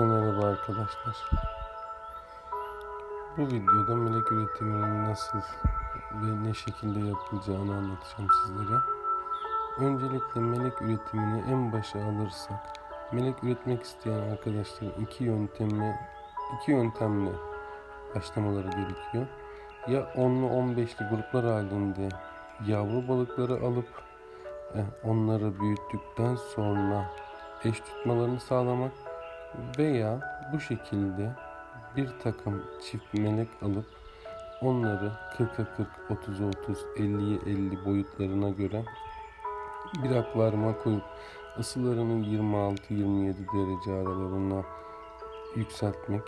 Herkese merhaba arkadaşlar. Bu videoda melek üretiminin nasıl ve ne şekilde yapılacağını anlatacağım sizlere. Öncelikle melek üretimini en başa alırsak, melek üretmek isteyen arkadaşların iki yöntemle iki yöntemle başlamaları gerekiyor. Ya 10'lu 15'li gruplar halinde yavru balıkları alıp eh, onları büyüttükten sonra eş tutmalarını sağlamak veya bu şekilde bir takım çift melek alıp onları 40'a 40, 30'a 30, 50'ye 50 boyutlarına göre bir akvaryuma koyup ısılarını 26-27 derece aralarına yükseltmek.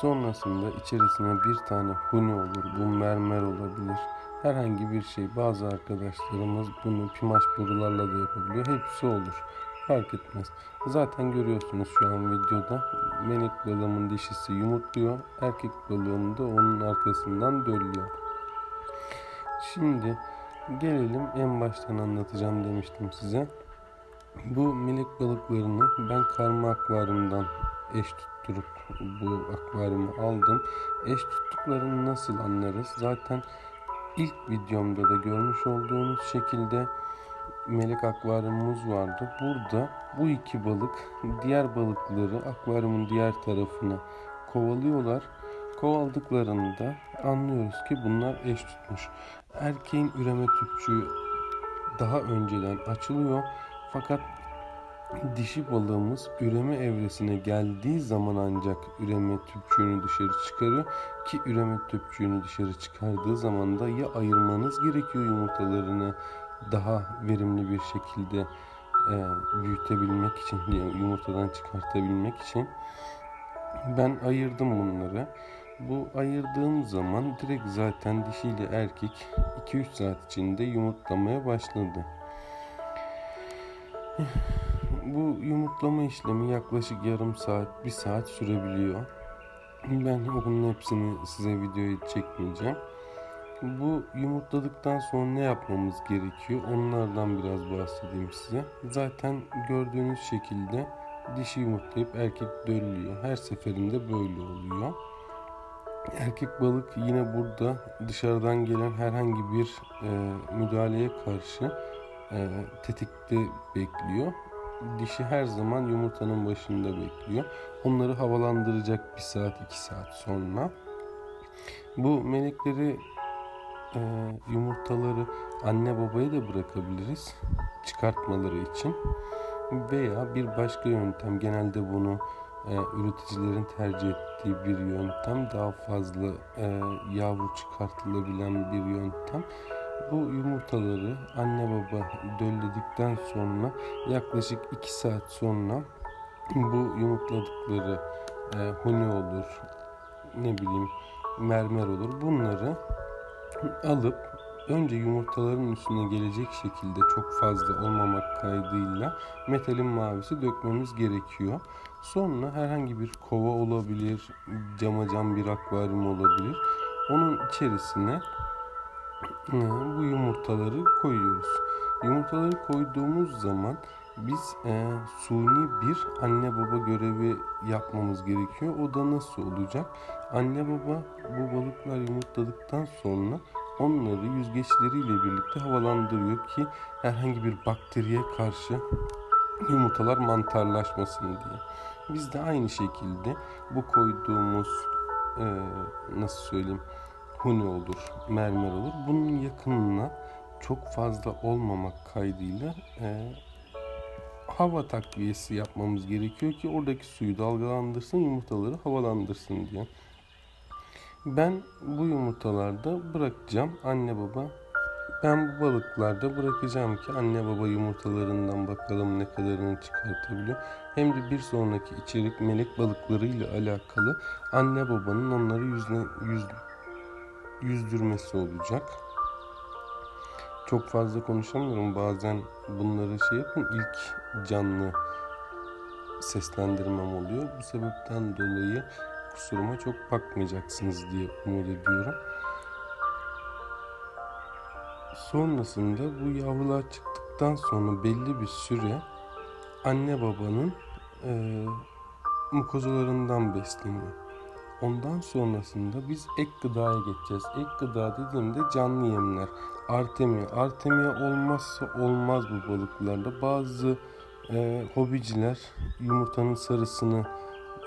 Sonrasında içerisine bir tane huni olur, bu mermer olabilir. Herhangi bir şey. Bazı arkadaşlarımız bunu pimaş borularla da yapabiliyor. Hepsi olur. Fark etmez. Zaten görüyorsunuz şu an videoda. Melek balığımın dişisi yumurtluyor. Erkek balığım da onun arkasından döllüyor. Şimdi gelelim en baştan anlatacağım demiştim size. Bu melek balıklarını ben karma akvaryumdan eş tutturup bu akvaryumu aldım. Eş tuttuklarını nasıl anlarız? Zaten ilk videomda da görmüş olduğunuz şekilde melek akvaryumumuz vardı. Burada bu iki balık diğer balıkları akvaryumun diğer tarafına kovalıyorlar. Kovaladıklarında anlıyoruz ki bunlar eş tutmuş. Erkeğin üreme tüpçüğü daha önceden açılıyor. Fakat dişi balığımız üreme evresine geldiği zaman ancak üreme tüpçüğünü dışarı çıkarıyor ki üreme tüpçüğünü dışarı çıkardığı zaman da ya ayırmanız gerekiyor yumurtalarını daha verimli bir şekilde e, büyütebilmek için yumurtadan çıkartabilmek için ben ayırdım bunları. Bu ayırdığım zaman direkt zaten dişiyle erkek 2-3 saat içinde yumurtlamaya başladı. Bu yumurtlama işlemi yaklaşık yarım saat, bir saat sürebiliyor. Ben bunun hepsini size videoya çekmeyeceğim. Bu yumurtladıktan sonra ne yapmamız gerekiyor? Onlardan biraz bahsedeyim size. Zaten gördüğünüz şekilde dişi yumurtlayıp erkek döllüyor. Her seferinde böyle oluyor. Erkek balık yine burada dışarıdan gelen herhangi bir e, müdahaleye karşı e, tetikte bekliyor. Dişi her zaman yumurtanın başında bekliyor. Onları havalandıracak bir saat iki saat sonra. Bu melekleri e, yumurtaları anne babaya da bırakabiliriz çıkartmaları için. Veya bir başka yöntem genelde bunu e, üreticilerin tercih ettiği bir yöntem daha fazla e, yavru çıkartılabilen bir yöntem. Bu yumurtaları anne baba dölledikten sonra yaklaşık 2 saat sonra bu yumurtladıkları e, huni olur ne bileyim mermer olur. Bunları alıp önce yumurtaların üstüne gelecek şekilde çok fazla olmamak kaydıyla metalin mavisi dökmemiz gerekiyor. Sonra herhangi bir kova olabilir, cama cam bir akvaryum olabilir. Onun içerisine e, bu yumurtaları koyuyoruz. Yumurtaları koyduğumuz zaman biz e, suni bir anne baba görevi yapmamız gerekiyor. O da nasıl olacak? Anne baba bu balıklar yumurtladıktan sonra onları yüzgeçleriyle birlikte havalandırıyor ki herhangi bir bakteriye karşı yumurtalar mantarlaşmasın diye. Biz de aynı şekilde bu koyduğumuz e, nasıl söyleyeyim huni olur, mermer olur. Bunun yakınına çok fazla olmamak kaydıyla e, hava takviyesi yapmamız gerekiyor ki oradaki suyu dalgalandırsın, yumurtaları havalandırsın diye. Ben bu yumurtalarda bırakacağım anne baba. Ben bu balıklarda bırakacağım ki anne baba yumurtalarından bakalım ne kadarını çıkartabiliyor. Hem de bir sonraki içerik melek balıkları ile alakalı anne babanın onları yüzne, yüz, yüzdürmesi olacak. Çok fazla konuşamıyorum. Bazen bunları şey yapın ilk canlı seslendirmem oluyor. Bu sebepten dolayı kusuruma çok bakmayacaksınız diye umut ediyorum. Sonrasında bu yavrular çıktıktan sonra belli bir süre anne babanın e, mukozalarından besleniyor. Ondan sonrasında biz ek gıdaya geçeceğiz. Ek gıda dediğimde canlı yemler. Artemia. Artemia olmazsa olmaz bu balıklarda. Bazı e, hobiciler yumurtanın sarısını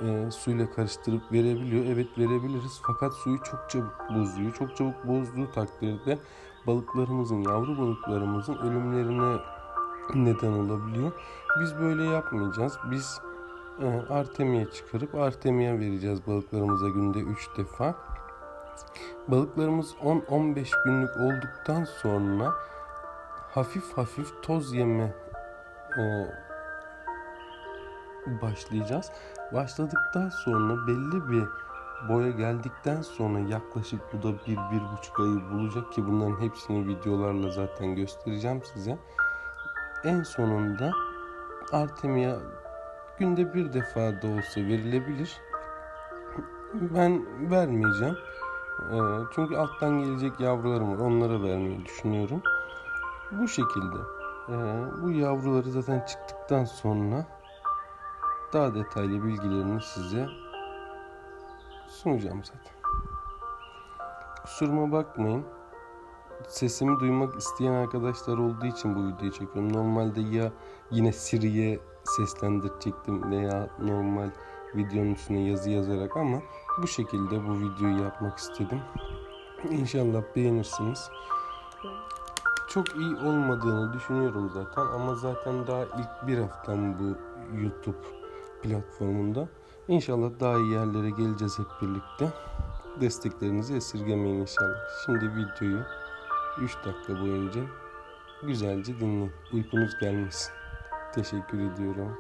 e, suyla karıştırıp verebiliyor. Evet verebiliriz fakat suyu çok çabuk bozuyor. Çok çabuk bozduğu takdirde balıklarımızın, yavru balıklarımızın ölümlerine neden olabiliyor. Biz böyle yapmayacağız. Biz e, Artemia çıkarıp Artemia vereceğiz balıklarımıza günde 3 defa. Balıklarımız 10-15 günlük olduktan sonra hafif hafif toz yeme e, başlayacağız. Başladıktan sonra belli bir boya geldikten sonra yaklaşık bu da bir, bir buçuk ayı bulacak ki bunların hepsini videolarla zaten göstereceğim size. En sonunda Artemia günde bir defa da olsa verilebilir. Ben vermeyeceğim. Ee, çünkü alttan gelecek yavrularım var. Onlara vermeyi düşünüyorum. Bu şekilde. Ee, bu yavruları zaten çıktıktan sonra daha detaylı bilgilerini size sunacağım zaten. Kusuruma bakmayın. Sesimi duymak isteyen arkadaşlar olduğu için bu videoyu çekiyorum. Normalde ya yine Siri'ye seslendirecektim veya normal videonun üstüne yazı yazarak ama bu şekilde bu videoyu yapmak istedim. İnşallah beğenirsiniz. Çok iyi olmadığını düşünüyorum zaten ama zaten daha ilk bir haftam bu YouTube platformunda. İnşallah daha iyi yerlere geleceğiz hep birlikte. Desteklerinizi esirgemeyin inşallah. Şimdi videoyu 3 dakika boyunca güzelce dinleyin. Uykunuz gelmesin. Teşekkür ediyorum.